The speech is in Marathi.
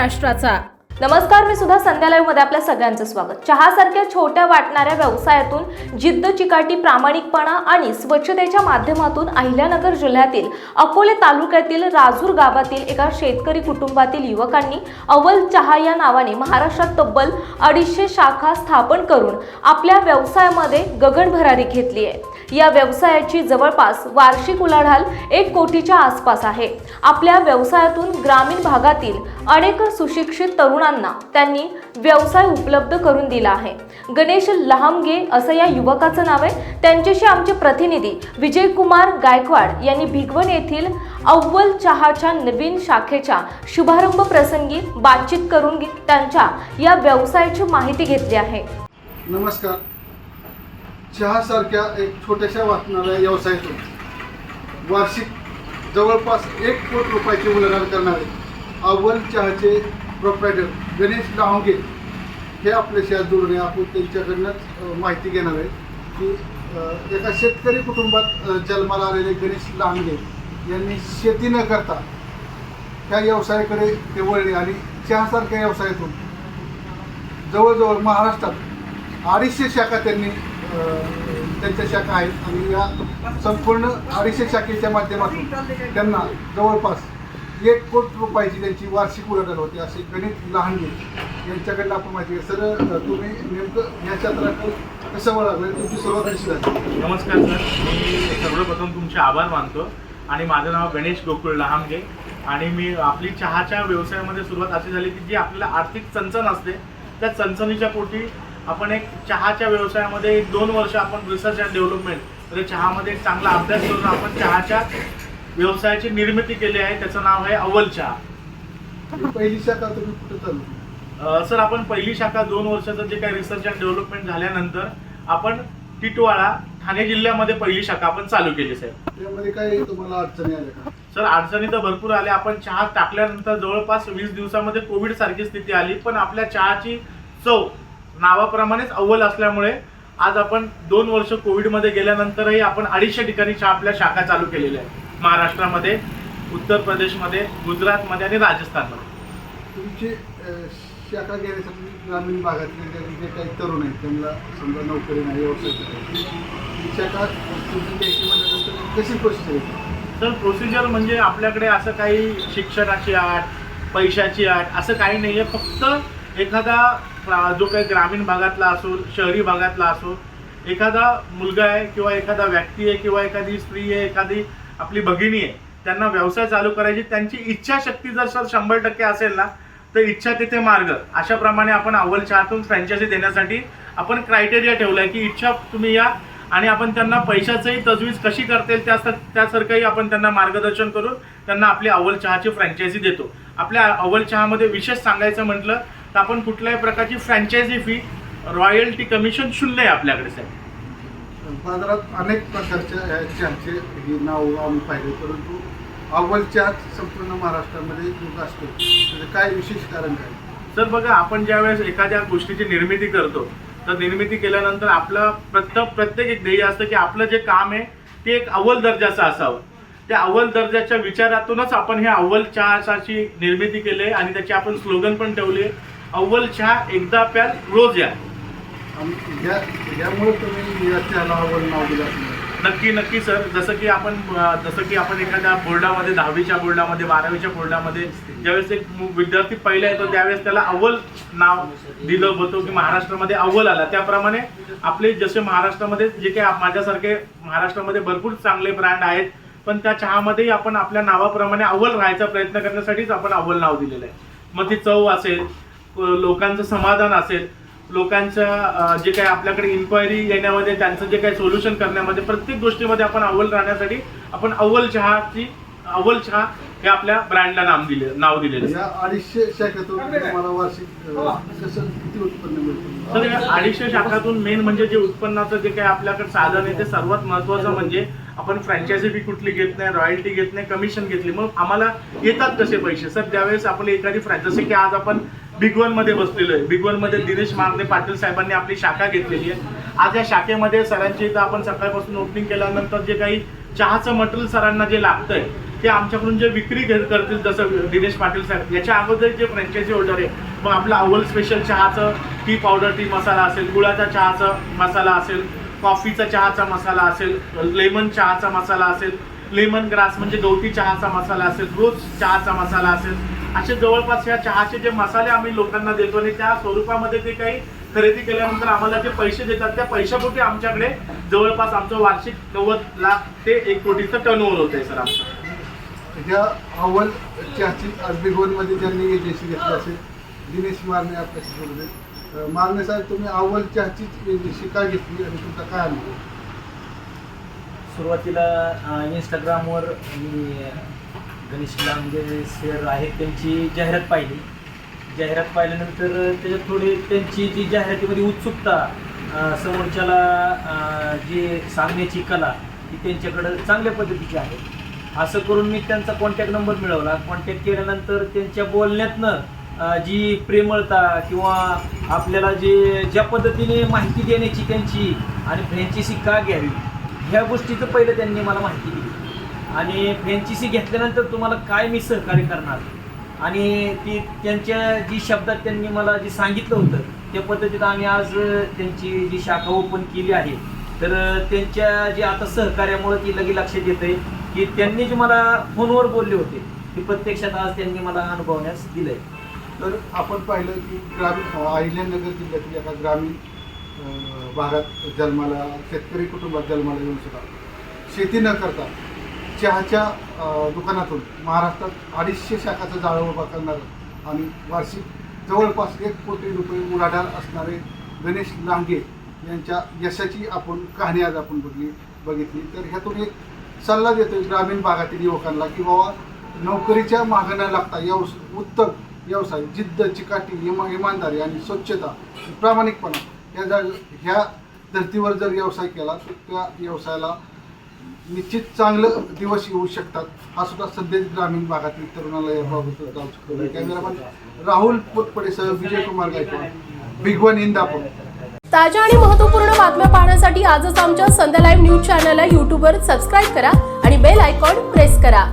राष्ट्राचा नमस्कार मी सुद्धा संध्या लाईव्हमध्ये आपल्या सगळ्यांचं स्वागत. चहासारख्या छोट्या वाटणाऱ्या व्यवसायातून जिद्द चिकाटी प्रामाणिकपणा आणि स्वच्छतेच्या माध्यमातून अहिल्यानगर जिल्ह्यातील अकोले तालुक्यातील राजूर गावातील एका शेतकरी कुटुंबातील युवकांनी अव्वल चहा या नावाने महाराष्ट्रात तब्बल अडीचशे शाखा स्थापन करून आपल्या व्यवसायामध्ये गगनभरारी घेतली आहे. या व्यवसायाची जवळपास वार्षिक उलाढाल एक कोटीच्या आसपास आहे. आपल्या व्यवसायातून ग्रामीण भागातील अनेक सुशिक्षित तरुणांना त्यांनी व्यवसाय उपलब्ध करून दिला आहे. गणेश लहामगे असं या युवकाचं नाव आहे. त्यांच्याशी आमचे प्रतिनिधी विजयकुमार गायकवाड यांनी भिगवण येथील अव्वल चहाच्या नवीन शाखेच्या शुभारंभ प्रसंगी बातचीत करून त्यांच्या या व्यवसायाची माहिती घेतली आहे. नमस्कार. चहासारख्या एक छोट्याशा वाचणाऱ्या व्यवसायातून वार्षिक जवळपास एक कोटी रुपयाची उलाढाल करणारे अव्वल चहाचे प्रोप्रायटर गणेश लाहोंगे हे आपल्याशी आज जोडून आपण त्यांच्याकडनंच माहिती घेणार आहे की एका शेतकरी कुटुंबात जन्माला आलेले गणेश लांगे यांनी शेती न करता त्या व्यवसायाकडे ते वळले आणि चहासारख्या व्यवसायातून जवळजवळ महाराष्ट्रात अडीचशे शाखा त्यांनी त्यांच्या शाखा आहेत आणि या संपूर्ण अडीचशे शाखेच्या माध्यमातून त्यांना जवळपास एक कोटी रुपयाची त्यांची वार्षिक उलाढाल होती असे गणित लहानगे यांच्याकडनं आपण माहिती आहे सर तुम्ही नेमकं या क्षेत्राकडे कसं वळालं तुमची सुरुवात कशी झाली? नमस्कार सर. मी सर्वप्रथम तुमचे आभार मानतो आणि माझं नाव गणेश गोकुळ लहामगे आणि मी आपली चहाच्या व्यवसायामध्ये सुरुवात अशी झाली की जी आपल्याला आर्थिक चणचण असते त्या चणचणीच्या पोटी आपण एक चहाच्या व्यवसायामध्ये एक दोन वर्ष आपण रिसर्च अँड डेव्हलपमेंट म्हणजे चहामध्ये एक चांगला अभ्यास करून आपण चहाच्या व्यवसायाची निर्मिती केली आहे त्याचं नाव आहे अव्वल चहा. पहिली शाखा तुम्ही कुठं चालू सर आपण पहिली शाखा दोन वर्षाचं जे काही रिसर्च अँड डेव्हलपमेंट झाल्यानंतर आपण टिटवाळा ठाणे जिल्ह्यामध्ये पहिली शाखा आपण चालू केली साहेब त्यामध्ये काही तुम्हाला अडचणी आल्या का? सर अडचणी तर भरपूर आल्या. आपण चहा टाकल्यानंतर जवळपास वीस दिवसामध्ये कोविड सारखी स्थिती आली पण आपल्या चहाची चव नावाप्रमाणेच अव्वल असल्यामुळे आज आपण दोन वर्ष कोविडमध्ये गेल्यानंतरही आपण अडीचशे ठिकाणी चहा आपल्या शाखा चालू केलेल्या आहेत. महाराष्ट्रामध्ये उत्तर प्रदेशमध्ये गुजरातमध्ये आणि राजस्थानमध्ये. तुमची शाखा घेण्यासाठी ग्रामीण भागातले जे काही तरुण आहेत त्यांना समजा नोकरी नाही व्यवसाय करायचा शाखा कशी प्रोसिजर तर प्रोसिजर म्हणजे आपल्याकडे असं काही शिक्षणाची आट पैशाची आट असं काही नाही आहे फक्त एखादा जो काही ग्रामीण भागातला असो शहरी भागातला असो एखादा मुलगा आहे किंवा एखादा व्यक्ती आहे किंवा एखादी स्त्री आहे एखादी आपली भगिनी आहे. त्यांना व्यवसाय चालू करायची त्यांची इच्छाशक्ती जर सर शंभर टक्के असेल ना तर इच्छा तिथे मार्ग. अशाप्रमाणे आपण अव्वल चहातून फ्रँचायझी देण्यासाठी आपण क्रायटेरिया ठेवलाय की इच्छा तुम्ही या आणि आपण त्यांना पैशाचंही तजवीज कशी करता येईल त्या त्यासारखंही आपण त्यांना मार्गदर्शन करून त्यांना आपली अव्वल चहाची फ्रँचायझी देतो. आपल्या अव्वल चहामध्ये विशेष सांगायचं म्हटलं तर आपण कुठल्याही प्रकारची फ्रँचायझी फी रॉयल्टी कमिशन शून्य आहे आपल्याकडे साहेब. बाजारात अनेक प्रकारच्या चहाचे ही नाव आम्ही पाहिले परंतु अव्वल चहा संपूर्ण महाराष्ट्रामध्ये लोक असतो त्याचं काय विशेष कारण काय? तर बघा आपण ज्यावेळेस एखाद्या गोष्टीची निर्मिती करतो तर निर्मिती केल्यानंतर आपलं प्रत्येक प्रत्येक एक ध्येय असतं की आपलं जे काम आहे ते एक अव्वल दर्जाचं असावं. त्या अव्वल दर्जाच्या विचारातूनच आपण हे अव्वल चहाची निर्मिती केली आहे आणि त्याची आपण स्लोगन पण ठेवले अव्वल चहा एकदा प्याल रोज या. आणि तुम्ही या अव्वल नाव दिलं नक्की नक्की सर. जसं की आपण जसं की आपण एखाद्या बोर्डामध्ये दहावीच्या बोर्डामध्ये बारावीच्या बोर्डामध्ये ज्यावेळेस एक विद्यार्थी पहिला येतो त्यावेळेस त्याला अव्वल नाव दिलं होतं की महाराष्ट्रामध्ये अव्वल आला. त्याप्रमाणे आपले जसे महाराष्ट्रामध्ये जे काही माझ्यासारखे महाराष्ट्रामध्ये भरपूर चांगले ब्रँड आहेत पण त्या चहामध्येही आपण आपल्या नावाप्रमाणे अव्वल राहायचा प्रयत्न करण्यासाठीच आपण अव्वल नाव दिलेलं आहे. मग ती चव असेल लोकांचं समाधान असेल लोकांच्या जे काही आपल्याकडे इन्क्वायरी येण्यामध्ये त्यांचं जे काही सोल्युशन करण्यामध्ये प्रत्येक गोष्टीमध्ये आपण अव्वल राहण्यासाठी आपण अव्वल चहाची अव्वल चहा हे आपल्या ब्रँडला नाम दिले नाव दिलेलं. या अडीचशे शाखेतून तुम्हाला वार्षिक अ, कसं किती उत्पन्न मिळतं? तर या अडीचशे शाखातून मेन म्हणजे जे उत्पन्नाचं जे काही आपल्याकडे साधन आहे ते सर्वात महत्वाचं म्हणजे आपण फ्रँचायझी फी कुठली घेत नाही रॉयल्टी घेत नाही कमिशन घेतली. मग आम्हाला येतात कसे पैसे? सर ज्यावेळेस आपण एखादी फ्रॅ जसे की आज आपण बिग वनमध्ये बसलेलो आहे. बिग वनमध्ये दिनेश मारणे पाटील साहेबांनी आपली शाखा घेतलेली आहे. आज या शाखेमध्ये सरांची इथं आपण सकाळपासून ओपनिंग केल्यानंतर जे काही चहाचं मटेरियल सरांना जे लागतंय ते आमच्याकडून जे विक्री घेत करतील जसं दिनेश पाटील साहेब. याच्या अगोदर जे फ्रँचायझी होल्डर आहे मग आपलं अव्वल स्पेशल चहाचं टी पावडर टी मसाला असेल गुळाचा चहाचा मसाला असेल कॉफीचा चहाचा मसाला असेल लेमन चहाचा मसाला असेल लेमन ग्रास म्हणजे गवती चहाचा मसाला असेल रोज चहाचा मसाला असेल असे जवळपास या चहाचे जे मसाले आम्ही लोकांना देतो आणि त्या स्वरूपामध्ये ते काही खरेदी केल्यानंतर आम्हाला जे पैसे देतात त्या पैशापोटी आमच्याकडे जवळपास आमचं वार्षिक नव्वद लाख ते एक कोटीचं टर्नओव्हर होत आहे सर आमचं. ह्या अव्वल चहाची आज मध्ये ज्यांनी एजन्सी घेतली असेल दिनेश मारणे आपल्याशी बोलले मारणे साहेब तुम्ही अव्वल चहाचीच एजन्सी काय घेतली आणि तुमचा काय अनुभव? सुरुवातीला इंस्टाग्रामवर मी गणेश लांगे म्हणजे सर आहेत त्यांची जाहिरात पाहिली. जाहिरात पाहिल्यानंतर त्याच्यात थोडी त्यांची जी जाहिरातीमध्ये उत्सुकता समोरच्याला जी सांगण्याची कला ती त्यांच्याकडं चांगल्या पद्धतीची आहे. असं करून मी त्यांचा कॉन्टॅक्ट नंबर मिळवला. कॉन्टॅक्ट केल्यानंतर त्यांच्या बोलण्यातनं जी प्रेमळता किंवा आपल्याला जे ज्या पद्धतीने माहिती देण्याची त्यांची आणि फ्रँचायसी का घ्यावी ह्या गोष्टीचं पहिलं त्यांनी मला माहिती दिली. आणि फ्रँचायसी घेतल्यानंतर तुम्हाला काय मी सहकार्य करणार? आणि ती त्यांच्या जी शब्दात त्यांनी मला जे सांगितलं होतं त्या पद्धतीत आम्ही आज त्यांची जी शाखा ओपन केली आहे. तर त्यांच्या जे आता सहकार्यामुळे ती लगे लक्षात येते आहे की त्यांनी जे मला फोनवर बोलले होते ते प्रत्यक्षात आज त्यांनी मला अनुभवण्यास दिलंय. तर आपण पाहिलं की ग्रामीण अहिल्यानगर जिल्ह्यातील एका ग्रामीण भागात जन्माला शेतकरी कुटुंबात जन्माला येऊन सुद्धा शेती न करता चहाच्या दुकानातून महाराष्ट्रात अडीचशे शाखाचं जाळं उभा करणारं आणि वार्षिक. जवळपास एक कोटी रुपये उलाढाल असणारे गणेश लांगे यांच्या यशाची आपण कहाणी आज आपण बघली बघितली. तर ह्यातून एक सल्ला देतो ग्रामीण भागातील युवकांना की बाबा नोकरीच्या मागण्या लागता व्यवस उत्तम व्यवसाय जिद्द चिकाटी इमा इमानदारी आणि स्वच्छता प्रामाणिकपणा ह्या जर ह्या धर्तीवर जर व्यवसाय केला तर त्या व्यवसायाला निश्चित चांगलं दिवस येऊ शकतात. हा सुद्धा सध्या ग्रामीण भागातील तरुणाला याबाबत जाऊ शकतो. कॅमेरामॅन राहुल पोटपडेसह विजय कुमार गायकवाड. बिगवन इंदापूर ताज्या आणि महत्त्वपूर्ण बातम्या पाहण्यासाठी आजच आमच्या संध्या लाईव्ह न्यूज चॅनलला यूट्यूबवर सबस्क्राईब करा आणि बेल आयकॉन प्रेस करा.